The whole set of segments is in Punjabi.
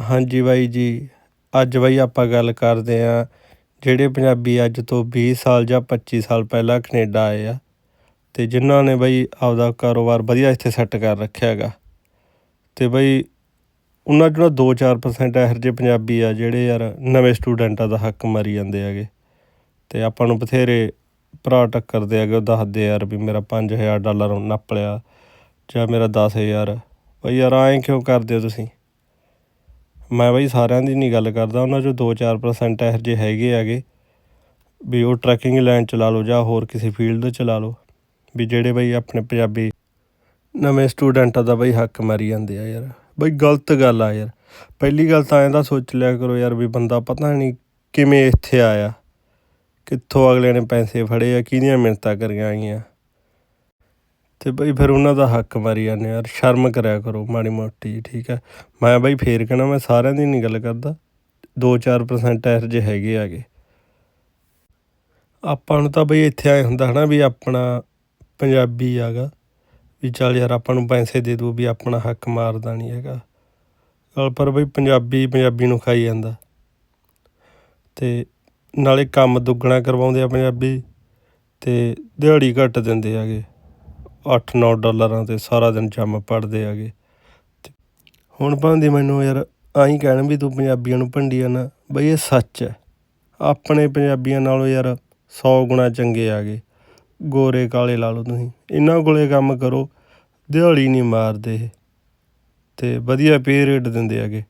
ਹਾਂਜੀ ਬਾਈ ਜੀ, ਅੱਜ ਬਾਈ ਆਪਾਂ ਗੱਲ ਕਰਦੇ ਹਾਂ ਜਿਹੜੇ ਪੰਜਾਬੀ ਅੱਜ ਤੋਂ 20 ਸਾਲ ਜਾਂ 25 ਸਾਲ ਪਹਿਲਾਂ ਕੈਨੇਡਾ ਆਏ ਆ ਅਤੇ ਜਿਨ੍ਹਾਂ ਨੇ ਬਾਈ ਆਪਦਾ ਕਾਰੋਬਾਰ ਵਧੀਆ ਇੱਥੇ ਸੈੱਟ ਕਰ ਰੱਖਿਆ ਹੈਗਾ। ਅਤੇ ਬਾਈ ਉਹਨਾਂ 'ਚ ਨਾ ਦੋ ਚਾਰ ਪ੍ਰਸੈਂਟ ਇਹੋ ਜਿਹੇ ਪੰਜਾਬੀ ਆ ਜਿਹੜੇ ਯਾਰ ਨਵੇਂ ਸਟੂਡੈਂਟਾਂ ਦਾ ਹੱਕ ਮਾਰੀ ਜਾਂਦੇ ਹੈਗੇ। ਅਤੇ ਆਪਾਂ ਨੂੰ ਬਥੇਰੇ ਭਰਾ ਟੱਕਰਦੇ ਹੈਗੇ, ਉਹ ਦੱਸਦੇ ਯਾਰ ਵੀ ਮੇਰਾ 5000 ਡਾਲਰ ਨੱਪ ਲਿਆ ਜਾਂ ਮੇਰਾ 10000 ਬਈ ਯਾਰ ਐਂ ਕਿਉਂ ਕਰਦੇ ਹੋ ਤੁਸੀਂ? ਮੈਂ ਬਈ ਸਾਰਿਆਂ ਦੀ ਨਹੀਂ ਗੱਲ ਕਰਦਾ, ਉਹਨਾਂ 'ਚੋਂ 2-4% ਇਹੋ ਜਿਹੇ ਹੈਗੇ ਹੈਗੇ ਵੀ ਉਹ ਟਰੈਕਿੰਗ ਲਾਈਨ ਚਲਾ ਲਓ ਜਾਂ ਹੋਰ ਕਿਸੇ ਫੀਲਡ ਚਲਾ ਲਓ, ਵੀ ਜਿਹੜੇ ਬਈ ਆਪਣੇ ਪੰਜਾਬੀ ਨਵੇਂ ਸਟੂਡੈਂਟਾਂ ਦਾ ਬਈ ਹੱਕ ਮਾਰੀ ਜਾਂਦੇ ਆ ਯਾਰ। ਬਈ ਗਲਤ ਗੱਲ ਆ ਯਾਰ। ਪਹਿਲੀ ਗੱਲ ਤਾਂ ਇਹਦਾ ਸੋਚ ਲਿਆ ਕਰੋ ਯਾਰ ਵੀ ਬੰਦਾ ਪਤਾ ਨਹੀਂ ਕਿਵੇਂ ਇੱਥੇ ਆਇਆ, ਕਿੱਥੋਂ ਅਗਲੇ ਨੇ ਪੈਸੇ ਫੜੇ ਆ, ਕਿਹਦੀਆਂ ਮਿਹਨਤਾਂ ਕਰੀਆਂ ਆਈਆਂ। ਅਤੇ ਬਈ ਫਿਰ ਉਹਨਾਂ ਦਾ ਹੱਕ ਮਾਰੀ ਜਾਂਦੇ ਯਾਰ ਸ਼ਰਮ ਕਰਿਆ ਕਰੋ ਮਾੜੀ ਮੋਟੀ ਠੀਕ ਹੈ। ਮੈਂ ਬਈ ਫੇਰ ਕਹਿਣਾ, ਮੈਂ ਸਾਰਿਆਂ ਦੀ ਨਹੀਂ ਗੱਲ ਕਰਦਾ। 2-4% ਇਹੋ ਜਿਹੇ ਹੈਗੇ ਆਗੇ ਆਪਾਂ ਨੂੰ ਤਾਂ ਬਈ ਇੱਥੇ ਆਏ ਹੁੰਦਾ ਹਨਾ ਵੀ ਆਪਣਾ ਪੰਜਾਬੀ ਆਗਾ ਵੀ ਚੱਲ ਯਾਰ ਆਪਾਂ ਨੂੰ ਪੈਸੇ ਦੇ ਦੂ ਵੀ ਆਪਣਾ ਹੱਕ ਮਾਰਦਾ ਨਹੀਂ ਹੈਗਾ। ਚੱਲ ਪਰ ਬਈ ਪੰਜਾਬੀ ਪੰਜਾਬੀ ਨੂੰ ਖਾਈ ਜਾਂਦਾ। ਤੇ ਨਾਲੇ ਕੰਮ ਦੁੱਗਣਾ ਕਰਵਾਉਂਦੇ ਆ ਪੰਜਾਬੀ। ਤੇ ਦਿਹਾੜੀ ਘੱਟ ਦਿੰਦੇ ਹੈਗੇ 8-9 ਡਾਲਰਾਂ ਤੇ ਸਾਰਾ ਦਿਨ ਜੰਮ ਪੜਦੇ ਹੈਗੇ। ਹੁਣ ਭਾਂਦੀ ਮੈਨੂੰ ਯਾਰ ਆਈ ਕਹਿਣ ਵੀ ਤੂੰ ਪੰਜਾਬੀਆਂ ਨੂੰ ਭੰਡੀ ਨਾ ਬਈ ਇਹ ਸੱਚ ਹੈ ਆਪਣੇ ਪੰਜਾਬੀਆਂ ਨਾਲੋਂ ਯਾਰ 100 ਗੁਣਾ ਚੰਗੇ ਆਗੇ ਗੋਰੇ ਕਾਲੇ ਲਾ ਲਓ ਤੁਸੀਂ। ਇਹਨਾਂ ਕੋਲੇ ਕੰਮ ਕਰੋ। ਦਿਹਾੜੀ ਨਹੀਂ ਮਾਰਦੇ ਇਹ। ਤੇ ਵਧੀਆ ਪੇ ਰੇਟ ਦਿੰਦੇ ਹੈਗੇ।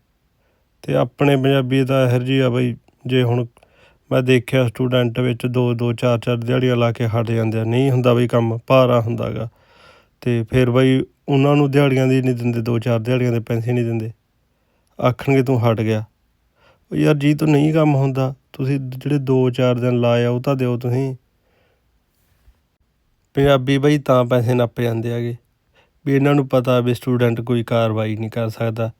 ਤੇ ਆਪਣੇ ਪੰਜਾਬੀ ਤਾਂ ਇਹੋ ਜਿਹੀ ਆ ਬਈ ਜੇ ਹੁਣ ਮੈਂ ਦੇਖਿਆ ਸਟੂਡੈਂਟ ਵਿੱਚ ਦੋ ਦੋ ਚਾਰ ਚਾਰ ਦਿਹਾੜੀਆਂ ਲਾ ਕੇ ਹਟ ਜਾਂਦੇ ਆ। ਨਹੀਂ ਹੁੰਦਾ ਬਈ ਕੰਮ ਭਾਰਾ ਹੁੰਦਾਗਾ। ਅਤੇ ਫਿਰ ਬਾਈ ਉਹਨਾਂ ਨੂੰ ਦਿਹਾੜੀਆਂ ਦੀ ਨਹੀਂ ਦਿੰਦੇ, ਦੋ ਚਾਰ ਦਿਹਾੜੀਆਂ ਦੇ ਪੈਸੇ ਨਹੀਂ ਦਿੰਦੇ। ਆਖਣਗੇ ਤੂੰ ਹਟ ਗਿਆ। ਉਹ ਯਾਰ ਜੀ ਤੋਂ ਨਹੀਂ ਕੰਮ ਹੁੰਦਾ, ਤੁਸੀਂ ਜਿਹੜੇ 2-4 ਦਿਨ ਲਾਏ ਆ, ਉਹ ਤਾਂ ਦਿਓ ਤੁਸੀਂ। ਪੰਜਾਬੀ ਬਾਈ ਤਾਂ ਪੈਸੇ ਨੱਪ ਜਾਂਦੇ ਹੈਗੇ। ਵੀ ਇਹਨਾਂ ਨੂੰ ਪਤਾ ਵੀ ਸਟੂਡੈਂਟ ਕੋਈ ਕਾਰਵਾਈ ਨਹੀਂ ਕਰ ਸਕਦਾ,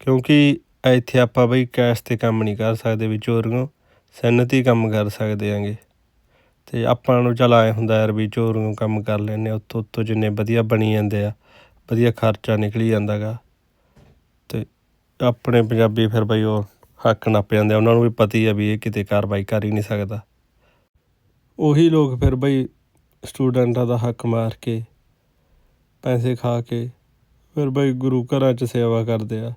ਕਿਉਂਕਿ ਇੱਥੇ ਆਪਾਂ ਬਈ ਕੈਸ਼ ਤੇ ਕੰਮ ਨਹੀਂ ਕਰ ਸਕਦੇ, ਵੀ ਚੋਰੀਆਂ ਸੈਨਤੀ ਕੰਮ ਕਰ ਸਕਦੇ ਆਂਗੇ ਅਤੇ ਆਪਾਂ ਨੂੰ ਚੱਲ ਆਏ ਹੁੰਦਾ ਯਾਰ ਵੀ ਚੋਰੀਆਂ ਕੰਮ ਕਰ ਲੈਂਦੇ ਉੱਤੋਂ ਉੱਤੋਂ ਜਿੰਨੇ ਵਧੀਆ ਬਣੀ ਜਾਂਦੇ ਆ, ਵਧੀਆ ਖਰਚਾ ਨਿਕਲੀ ਜਾਂਦਾ ਗਾ ਅਤੇ ਆਪਣੇ ਪੰਜਾਬੀ ਫਿਰ ਬਈ ਉਹ ਹੱਕ ਨੱਪ ਜਾਂਦੇ ਉਹਨਾਂ ਨੂੰ ਵੀ ਪਤਾ ਹੀ ਆ ਵੀ ਇਹ ਕਿਤੇ ਕਾਰਵਾਈ ਕਰ ਹੀ ਨਹੀਂ ਸਕਦਾ। ਉਹੀ ਲੋਕ ਫਿਰ ਬਈ ਸਟੂਡੈਂਟਾਂ ਦਾ ਹੱਕ ਮਾਰ ਕੇ, ਪੈਸੇ ਖਾ ਕੇ, ਫਿਰ ਬਈ ਗੁਰੂ ਘਰਾਂ 'ਚ ਸੇਵਾ ਕਰਦੇ ਆ।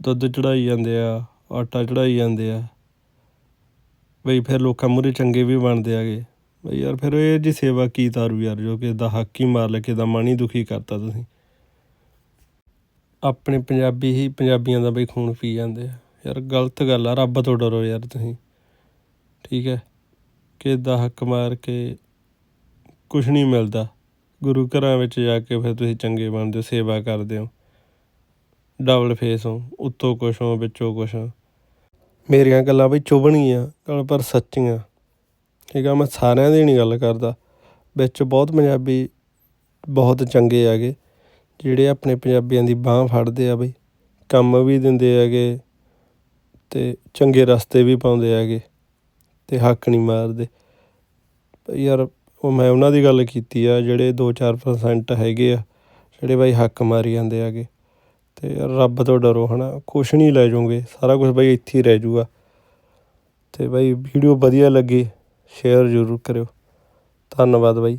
ਦੁੱਧ ਚੜਾਈ ਜਾਂਦੇ ਆ, ਆਟਾ ਚੜਾਈ ਜਾਂਦੇ ਆ। ਬਈ ਫਿਰ ਲੋਕਾਂ ਮੂਹਰੇ ਚੰਗੇ ਵੀ ਬਣਦੇ ਆਗੇ। ਬਈ ਯਾਰ ਫਿਰ ਇਹ ਜੀ ਸੇਵਾ ਕੀ ਤਾਰੂ ਯਾਰ, ਜੋ ਕਿ ਦਾ ਹੱਕ ਹੀ ਮਾਰ ਲੈ ਕੇ ਦਾ ਮਨ ਹੀ ਦੁਖੀ ਕਰਤਾ ਤੁਸੀਂ। ਆਪਣੇ ਪੰਜਾਬੀ ਹੀ ਪੰਜਾਬੀਆਂ ਦਾ ਬਈ ਖੂਨ ਪੀ ਜਾਂਦੇ ਆ। ਯਾਰ ਗਲਤ ਗੱਲ ਆ, ਰੱਬ ਤੋਂ ਡਰੋ ਯਾਰ ਤੁਸੀਂ। ਠੀਕ ਹੈ? ਕਿ ਦਾ ਹੱਕ ਮਾਰ ਕੇ ਕੁਝ ਨਹੀਂ ਮਿਲਦਾ। ਗੁਰੂ ਘਰਾਂ ਵਿੱਚ ਜਾ ਕੇ ਫਿਰ ਤੁਸੀਂ ਚੰਗੇ ਬਣਦੇ ਹੋ, ਸੇਵਾ ਕਰਦੇ ਹੋ। ਡਬਲ ਫੇਸ ਹੋ, ਉੱਤੋਂ ਕੁਛ ਹੋ, ਵਿੱਚੋਂ ਕੁਛ ਹੋ। ਮੇਰੀਆਂ ਗੱਲਾਂ ਬਈ ਚੁਭਣਗੀਆਂ, ਗੱਲ ਪਰ ਸੱਚੀਆਂ। ਠੀਕ ਆ, ਮੈਂ ਸਾਰਿਆਂ ਦੀ ਨਹੀਂ ਗੱਲ ਕਰਦਾ। ਵਿੱਚ ਬਹੁਤ ਪੰਜਾਬੀ ਬਹੁਤ ਚੰਗੇ ਹੈਗੇ, ਜਿਹੜੇ ਆਪਣੇ ਪੰਜਾਬੀਆਂ ਦੀ ਬਾਹ ਫੜਦੇ ਆ ਬਈ। ਕੰਮ ਵੀ ਦਿੰਦੇ ਹੈਗੇ ਤੇ ਚੰਗੇ ਰਸਤੇ ਵੀ ਪਾਉਂਦੇ ਹੈਗੇ ਤੇ ਹੱਕ ਨਹੀਂ ਮਾਰਦੇ। ਯਾਰ, ਉਹ ਮੈਂ ਉਹਨਾਂ ਦੀ ਗੱਲ ਕੀਤੀ ਆ, ਜਿਹੜੇ 2-4% ਹੈਗੇ ਆ, ਜਿਹੜੇ ਬਾਈ ਹੱਕ ਮਾਰੀ ਜਾਂਦੇ ਹੈਗੇ। ਤੇ ਰੱਬ ਤੋਂ ਡਰੋ ਹਨਾ, ਕੁਛ ਨਹੀਂ ਲੈ ਜਾਓਗੇ, ਸਾਰਾ ਕੁਝ ਬਾਈ ਇੱਥੇ ਹੀ ਰਹਿ ਜਾਊਗਾ। ਤੇ ਬਾਈ ਵੀਡੀਓ ਵਧੀਆ ਲੱਗੀ ਸ਼ੇਅਰ ਜ਼ਰੂਰ ਕਰਿਓ। ਧੰਨਵਾਦ ਬਾਈ।